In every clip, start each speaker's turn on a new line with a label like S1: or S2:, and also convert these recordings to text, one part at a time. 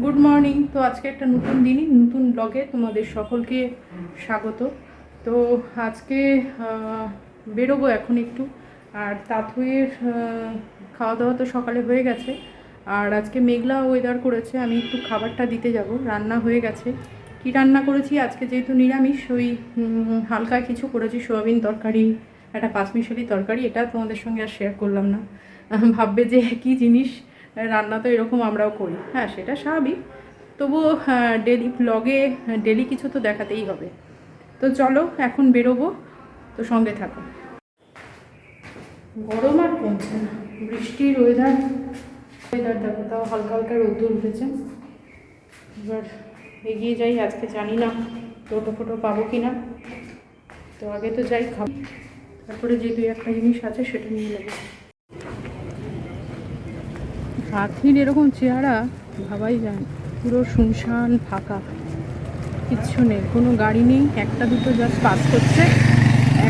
S1: Good morning তো আজকে একটা নতুন দিনই, নতুন ব্লগে তোমাদের সকলকে স্বাগত। তো আজকে বেরোবো এখন একটু। আর তাঁতুয়ের খাওয়া দাওয়া তো সকালে হয়ে গেছে। আর আজকে মেঘলা ওয়েদার করেছে, আমি একটু খাবারটা দিতে যাব। রান্না হয়ে গেছে। কি রান্না করেছি? আজকে যেহেতু নিরামিষ, ওই হালকা কিছু করেছি, সোয়াবিন তরকারি, একটা পাঁচমিশালি তরকারি। এটা তোমাদের সঙ্গে আর শেয়ার করলাম না। ভাববে যে কী জিনিস রান্না তো এরকম আমরাও করি। হ্যাঁ সেটা স্বাভাবিক। তবুও ডেলি ব্লগে ডেলি কিছু তো দেখাতেই হবে। তো চলো, এখন বেরোবো। তো সঙ্গে থাকো। গরম আর কমছে না। বৃষ্টির ওয়েদার ওয়েদার দেখো, তাও হালকা হালকা রোদ্দুর উঠেছে। এবার এগিয়ে যাই, আজকে জানি না টোটো ফোটো পাবো কি না তো আগে তো যাই, খাব। তারপরে যে দুই একটা জিনিস আছে, সেটা নিয়ে নেব। পাখির এরকম চেহারা ভাবাই যায়। পুরো শুনশান ফাঁকা। কিচ্ছু নেই, কোনো গাড়ি নেই, একটা দুটো জাস্ট পাস করছে,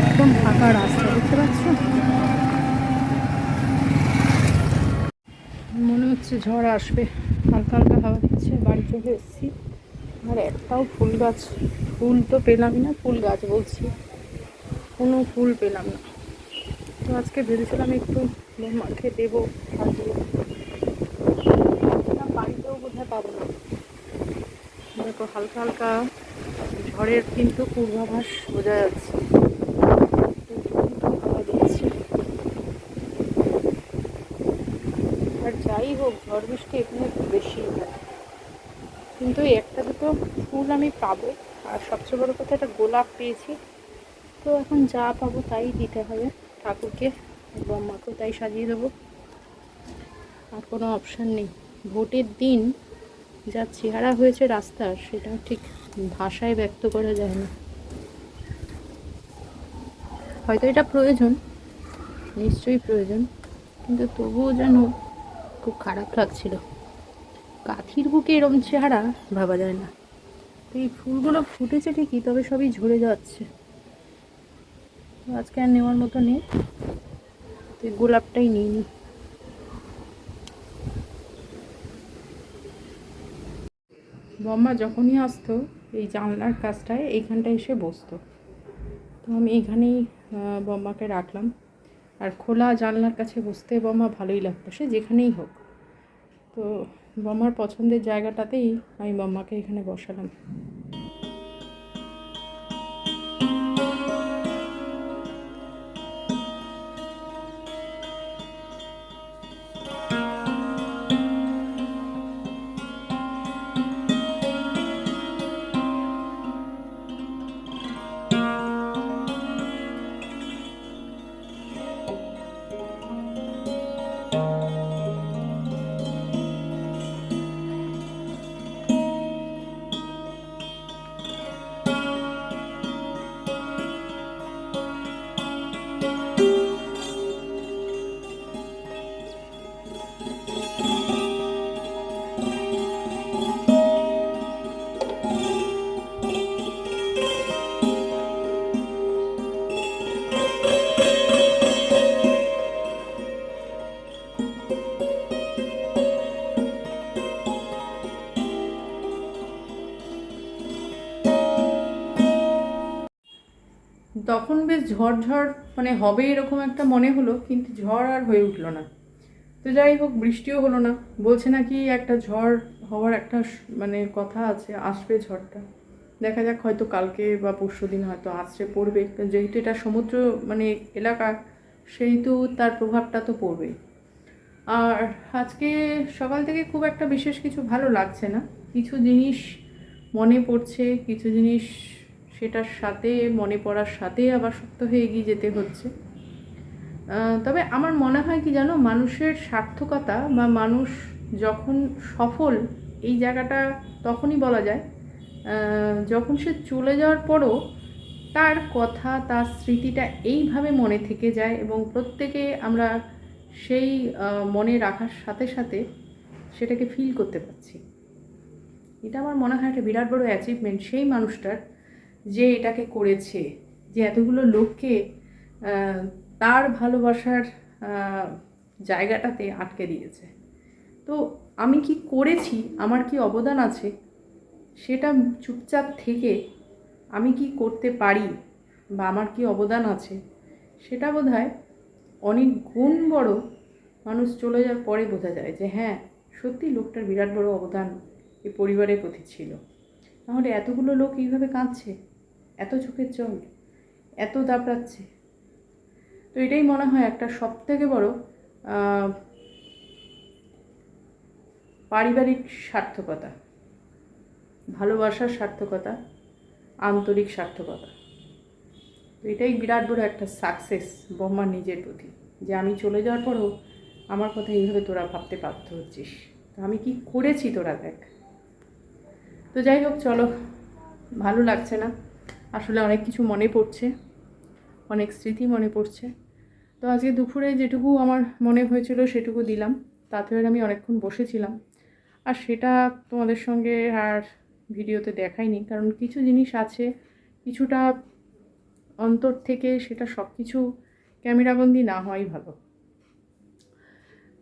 S1: একদম ফাঁকা রাস্তা, দেখতে পাচ্ছ? মনে হচ্ছে ঝড় আসবে। হালকা হালকা হাওয়া দিচ্ছে, বাড়ি চলে এসেছি। আর একটাও ফুল গাছ, ফুল তো পেলামই না, ফুল গাছ বলছি। কোনো ফুল পেলাম না। তো আজকে ভেবেছিলাম একটু মাকে দেবো পাবো না। দেখো হালকা হালকা ঝড়ের কিন্তু পূর্বাভাস বোঝা যাচ্ছে। আর যাই হোক, ঝড় বৃষ্টি এখানে একটু বেশি কিন্তু একটা দুটো ফুল আমি পাবো। আর সবচেয়ে বড় কথা, একটা গোলাপ পেয়েছি। তো এখন যা পাবো তাই দিতে হবে ঠাকুরকে। এবং মাকেও তাই সাজিয়ে দেবো। আর কোনো অপশান নেই। ভোটের দিন যা চেহারা হয়েছে রাস্তার, সেটা ঠিক ভাষায় ব্যক্ত করা যায় না। হয়তো এটা প্রয়োজন, নিশ্চয়ই প্রয়োজন, কিন্তু তবুও যেন খুব খারাপ লাগছিল। কাঠির বুকে এরম চেহারা ভাবা যায় না। তো এই ফুলগুলো ফুটেছে ঠিকই, তবে সবই ঝরে যাচ্ছে। আজকে আর নেওয়ার মতো নেই। তো গোলাপটাই নিই। বম্মা যখনই আসতো, এই জানলার কাজটায় এইখানটায় এসে বসতো। তো আমি এইখানেই বম্মাকে রাখলাম। আর খোলা জানলার কাছে বসতে বম্মা ভালোই লাগতো, সে যেখানেই হোক। তো বম্মার পছন্দের জায়গাটাতেই আমি বম্মাকে এখানে বসালাম। তখন বেশ ঝড় ঝড় মানে হবে এরকম একটা মনে হলো, কিন্তু ঝড় আর হয়ে উঠল না। তো যাই হোক, বৃষ্টিও হলো না। বলছে নাকি একটা ঝড় হওয়ার একটা মানে কথা আছে, আসবে ঝড়টা। দেখা যাক, হয়তো কালকে বা পরশু দিন হয়তো আসছে, পড়বে। যেহেতু এটা সমুদ্র মানে এলাকা, সেহেতু তার প্রভাবটা তো পড়বেই। আর আজকে সকাল থেকে খুব একটা বিশেষ কিছু ভালো লাগছে না। কিছু জিনিস মনে পড়ছে, কিছু জিনিস সেটার সাথে, মনে পড়ার সাথে আবার শক্ত হয়ে এগিয়ে যেতে হচ্ছে। তবে আমার মনে হয় কি জানো, মানুষের সার্থকতা বা মানুষ যখন সফল, এই জায়গাটা তখনই বলা যায় যখন সে চলে যাওয়ার পরও তার কথা, তার স্মৃতিটা এইভাবে মনে থেকে যায় এবং প্রত্যেকে আমরা সেই মনে রাখার সাথে সাথে সেটাকে ফিল করতে পারছি। এটা আমার মনে হয় একটা বিরাট বড় অ্যাচিভমেন্ট সেই মানুষটার যে এটাকে করেছে, যে এতগুলো লোককে তার ভালোবাসার জায়গাটাতে আটকে দিয়েছে। তো আমি কি করেছি? আমার কি অবদান আছে? সেটা চুপচাপ থেকে আমি কি করতে পারি বা আমার কি অবদান আছে? সেটা বোধ হয় অনেক গুণ বড় মানুষ চলে যাওয়ার পরে বোঝা যায় যে হ্যাঁ সত্যি লোকটার বিরাট বড় অবদান এই পরিবারের প্রতি ছিল। নাহলে এতগুলো লোক এইভাবে কাঁদছে? এত চোখের জল, এত দাপড়াচ্ছে। তো এটাই মনে হয় একটা সব থেকে বড় পারিবারিক সার্থকতা, ভালোবাসার সার্থকতা, আন্তরিক সার্থকতা। তো এটাই বিরাট বড় একটা সাকসেস ব্রহ্মার নিজের প্রতি, যে আমি চলে যাওয়ার পরও আমার কথা এইভাবে তোরা ভাবতে বাধ্য হচ্ছিস। তো আমি কি করেছি তোরা দেখ। তো যাই হোক, চলো, ভালো লাগছে না। আসলে অনেক কিছু মনে পড়ছে, অনেক স্মৃতি মনে পড়ছে। তো আজকে দুপুরে যেটুকু আমার মনে হয়েছিল সেটুকু দিলাম, তাতে আমি অনেকক্ষণ বসেছিলাম। আর সেটা তোমাদের সঙ্গে আর ভিডিওতে দেখাইনি, কারণ কিছু জিনিস আছে, কিছুটা অন্তর থেকে সেটা সব কিছু ক্যামেরাবন্দি না হওয়াই ভালো।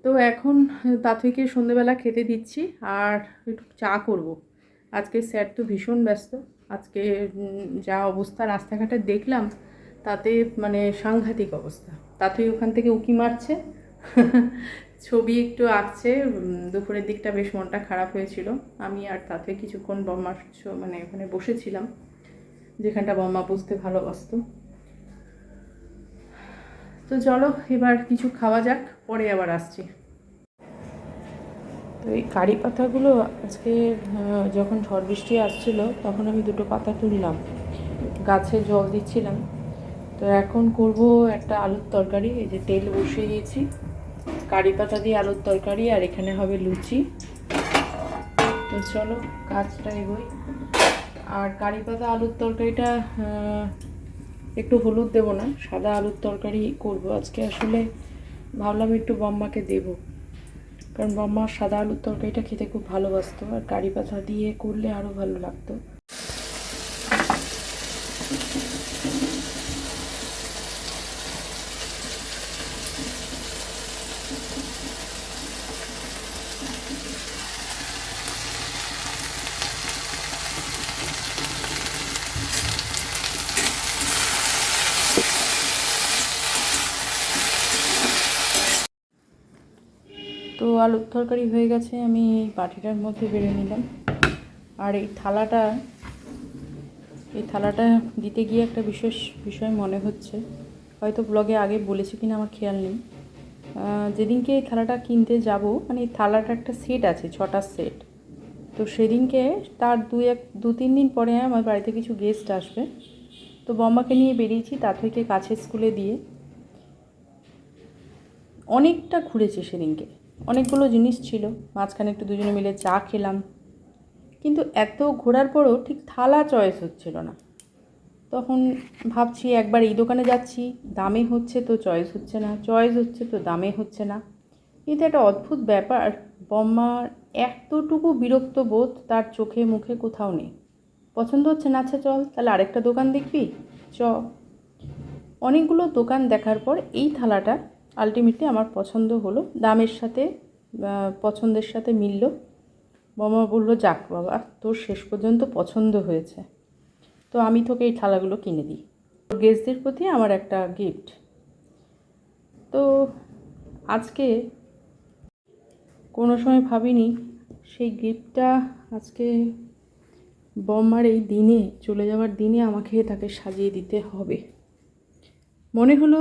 S1: তো এখন তাথইকে সন্ধেবেলা খেতে দিচ্ছি, আর একটু চা করব। আজকে স্যার তো ভীষণ ব্যস্ত। আজকে যা অবস্থা রাস্তাঘাটে দেখলাম, তাতে মানে সাংঘাতিক অবস্থা। তাতেই ওখান থেকে উকি মারছে। ছবি একটু আঁকছে। দুপুরের দিকটা বেশ মনটা খারাপ হয়েছিল। আমি আর তাতে কিছুক্ষণ বম্মার মানে ওখানে বসেছিলাম, যেখানটা বম্মা বসতে ভালোবাসতো। তো চলো, এবার কিছু খাওয়া যাক, পরে আবার আসছি। তো এই কারি পাতাগুলো আজকে যখন ঝড় বৃষ্টি আসছিল, তখন আমি দুটো পাতা তুললাম। গাছে জল দিচ্ছিলাম। তো এখন করব একটা আলুর তরকারি। এই যে তেল বসিয়ে দিয়েছি। কারি পাতা দিয়ে আলুর তরকারি, আর এখানে হবে লুচি। তো চলো, কাজটা এগোই। আর কারি পাতা আলুর তরকারিটা একটু হলুদ দেবো না, সাদা আলুর তরকারি করব। আজকে আসলে ভাবলাম একটু বম্মাকে দেবো। কারণ বম্মা সাদা আলুর তরকারিটা খেতে খুব ভালোবাসতো আর কারি পাতা দিয়ে করলে আরও ভালো লাগতো। আলুর তরকারি হয়ে গেছে, আমি এই বাটিটার মধ্যে বেড়ে নিলাম। আর এই থালাটা এই থালাটা দিতে গিয়ে একটা বিশেষ বিষয় মনে হচ্ছে। হয়তো ব্লগে আগে বলেছি কিনা আমার খেয়াল নেই। যেদিনকে এই থালাটা কিনতে যাব মানে এই থালাটা একটা সেট আছে, ছটা সেট। তো সেদিনকে তার দু এক, দু তিন দিন পরে আমার বাড়িতে কিছু গেস্ট আসবে। তো বম্মাকে নিয়ে বেরিয়েছি, তা থেকে কাছের স্কুলে দিয়ে। অনেকটা ঘুরেছি সেদিনকে। অনেকগুলো জিনিস ছিল, মাঝখানে একটু দুজনে মিলে চা খেলাম। কিন্তু এত ঘোরার পরও ঠিক থালা চয়েস হচ্ছিল না। তখন ভাবছি একবার এই দোকানে যাচ্ছি, দামে হচ্ছে তো চয়েস হচ্ছে না, চয়েস হচ্ছে তো দামে হচ্ছে না। কিন্তু একটা অদ্ভুত ব্যাপার, বম্মার এতটুকু বিরক্ত বোধ তার চোখে মুখে কোথাও নেই। পছন্দ হচ্ছে না আচ্ছা চল, তাহলে আরেকটা দোকান দেখবি? চ। অনেকগুলো দোকান দেখার পর এই থালাটা আলটিমেটলি আমার পছন্দ হলো, দামের সাথে পছন্দের সাথে মিলল। মামা বলল, যাক বাবা, তোর শেষ পর্যন্ত পছন্দ হয়েছে। তো আমি তোকে এই থালাগুলো কিনে দিই। গেস্টদের প্রতি আমার একটা গিফট তো আজকে কোনো সময় ভাবিনি, সেই গিফটটা আজকে বম্মার এই দিনে, চলে যাওয়ার দিনে আমাকে তাকে সাজিয়ে দিতে হবে। মনে হলো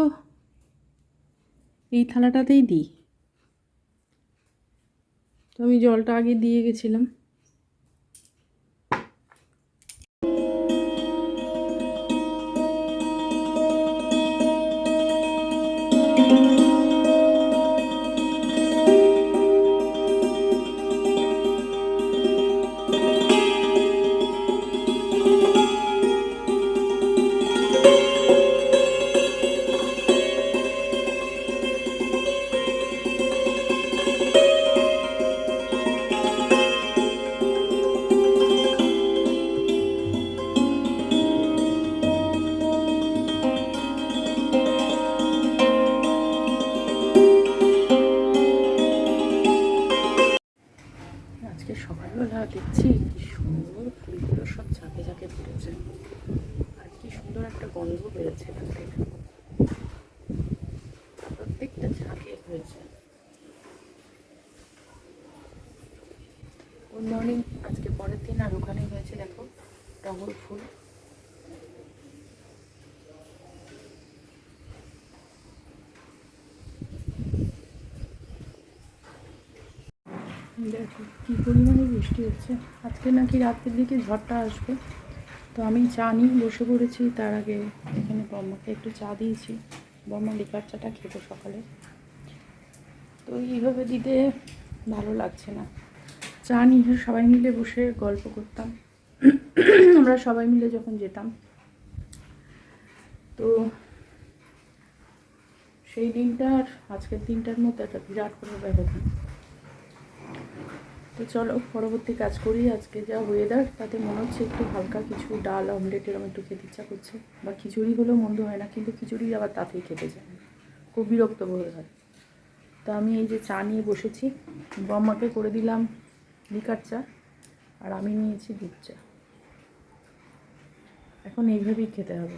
S1: এই থালাটাতেই দিই। তো আমি জলটা আগে দিয়ে গেছিলাম। টগর ফুল। দেখো, কী পরিমাণে বৃষ্টি হচ্ছে। আজকে নাকি রাতের দিকে ঝড়টা আসবে। তো আমি চা নিয়ে বসে পড়েছি, তার আগে এখানে বম্মাকে একটু চা দিয়েছি। বম্মা লিকার চাটা খেতো সকালে। তো এইভাবে দিতে ভালো লাগছে না। চা নিয়ে সবাই মিলে বসে গল্প করতাম। আমরা সবাই মিলে যখন যেতাম। তো সেই দিনটা আর আজকের দিনটার মধ্যে একটা বিরাট কোনো ব্যবধান তো চলো, পরবর্তী কাজ করি। আজকে যা ওয়েদার তাতে মনে হচ্ছে একটু হালকা কিছু ডাল অমলেট এরকম একটু খেতে ইচ্ছা করছে। বা খিচুড়ি হলেও মন্দ হয় না, কিন্তু খিচুড়ি আবার তাতেই খেতে যায়। খুব বিরক্ত বোধ হয়। তো আমি এই যে চা নিয়ে বসেছি, বম্মাকে করে দিলাম লিকার চা, আর আমি নিয়েছি দুধ চা। এখন এইভাবেই খেতে হবে।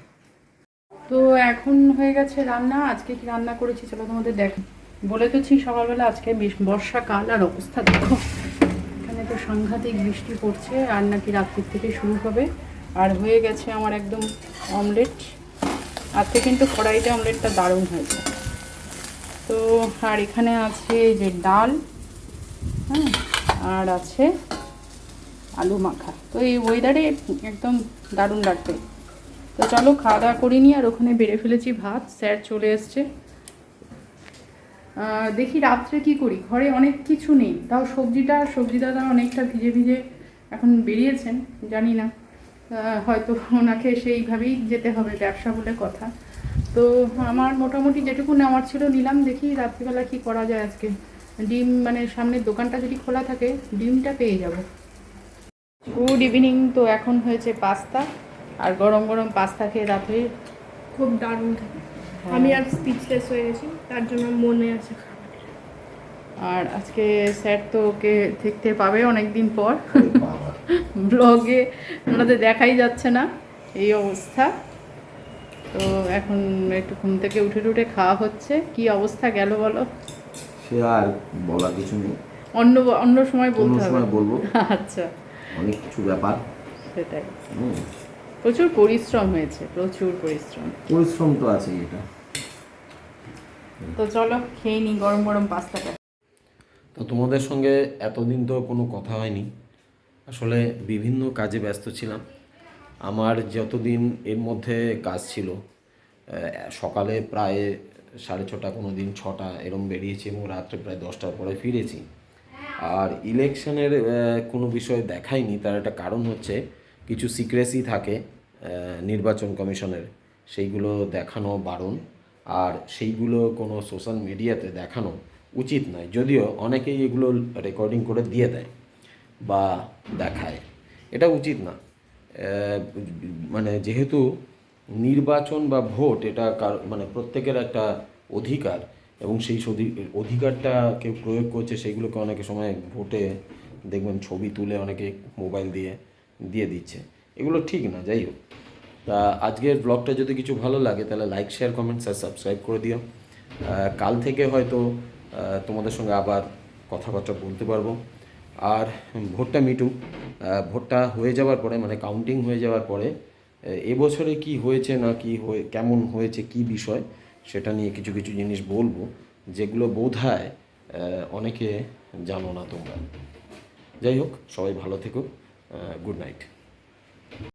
S1: তো এখন হয়ে গেছে রান্না, আজকে কি রান্না করেছি চলো তোমাদের দেখ বলে তোছি সকালবেলা আজকে বর্ষাকাল, আর অবস্থা দেখো। এখানে তো সাংঘাতিক বৃষ্টি পড়ছে, আর নাকি রাত্রির থেকে শুরু হবে। আর হয়ে গেছে আমার একদম অমলেট। আজকে কিন্তু কড়াইতে অমলেটটা দারুণ হয়েছে। তো আর এখানে আছে যে ডাল হ্যাঁ আর আছে আলু মাখা। তো এই ওয়েদারে একদম দারুণ লাগবে। তো চলো খাওয়া দাওয়া করিনি আর ওখানে বেড়ে ফেলেছি ভাত, স্যার চলে এসছে। দেখি রাত্রে কি করি, ঘরে অনেক কিছু নেই, তাও সবজিটা সবজি দাদা অনেকটা ভিজে ভিজে এখন বেরিয়েছেন, জানি না। হয়তো ওনাকে সেইভাবেই যেতে হবে, ব্যবসা বলে কথা। তো আমার মোটামুটি যেটুকু নেওয়ার ছিল নিলাম, দেখি রাত্রিবেলা কি করা যায় আজকে। ডিম মানে সামনের দোকানটা যদি খোলা থাকে, ডিমটা পেয়ে যাব। গুড ইভিনিং তো এখন হয়েছে পাস্তা আর গরম গরম পাস্তা খেয়ে রাত্রে
S2: খুব দারুণ থাকে
S1: হ্যাঁ।
S2: আমি আর স্পিচলেস হয়ে গেছি তার জন্য মনে আছে
S1: আর আজকে স্যার তো ওকে দেখতে পাবে অনেক দিন পর। ব্লগে ওনাদের দেখাই যাচ্ছে না এই অবস্থা। তো এখন একটু ঘুম থেকে উঠে টুটে খাওয়া হচ্ছে। কি অবস্থা গেল বলো?
S3: সে আর বলার কিছু নেই।
S1: অন্য অন্য সময় বলতে হবে।
S3: সময় বলব।
S1: আচ্ছা।
S3: অনেক কিছু ব্যাপার।
S1: সেটাই।
S3: হুম,
S1: প্রচুর পরিশ্রম হয়েছে প্রচুর পরিশ্রম।
S3: পরিশ্রম তো আছে এটা।
S1: তো চলো খেয়ে নিই গরম গরম পাস্তাটা।
S3: তো তোমাদের সঙ্গে এতদিন তো কোনো কথা হয়নি। আসলে বিভিন্ন কাজে ব্যস্ত ছিলাম। আমার যতদিন এর মধ্যে কাজ ছিল সকালে প্রায় সাড়ে ছটা কোনো দিন ছটা এরম বেরিয়েছি এবং রাত্রে প্রায় দশটার পরে ফিরেছি। আর ইলেকশনের কোনো বিষয় দেখায়নি, তার একটা কারণ হচ্ছে কিছু সিক্রেসি থাকে নির্বাচন কমিশনের। সেইগুলো দেখানো বারণ, আর সেইগুলো কোনো সোশ্যাল মিডিয়াতে দেখানো উচিত নয়। যদিও অনেকেই এগুলো রেকর্ডিং করে দিয়ে দেয় বা দেখায়। এটা উচিত না। মানে যেহেতু নির্বাচন বা ভোট, এটা মানে প্রত্যেকের একটা অধিকার। এবং সেই অধিকারটা কেউ প্রয়োগ করছে সেইগুলোকে অনেকে সময় ভোটে দেখবেন ছবি তুলে অনেকে মোবাইল দিয়ে দিয়ে দিচ্ছে। এগুলো ঠিক না যাই হোক। তা আজকের ব্লগটা যদি কিছু ভালো লাগে তাহলে লাইক শেয়ার কমেন্টস আর সাবস্ক্রাইব করে দিও। কাল থেকে হয়তো তোমাদের সঙ্গে আবার কথাবার্তা বলতে পারব। আর ভোটটা আহ, ভোটটা হয়ে যাওয়ার পরে মানে কাউন্টিং হয়ে যাওয়ার পরে এবছরে কি হয়েছে না কি হয়ে কেমন হয়েছে কি বিষয় সেটা নিয়ে কিছু কিছু জিনিস বলব, যেগুলো বোধ হয় অনেকে জানো না তোমরা। যাই হোক, সবাই ভালো থেকো গুড নাইট।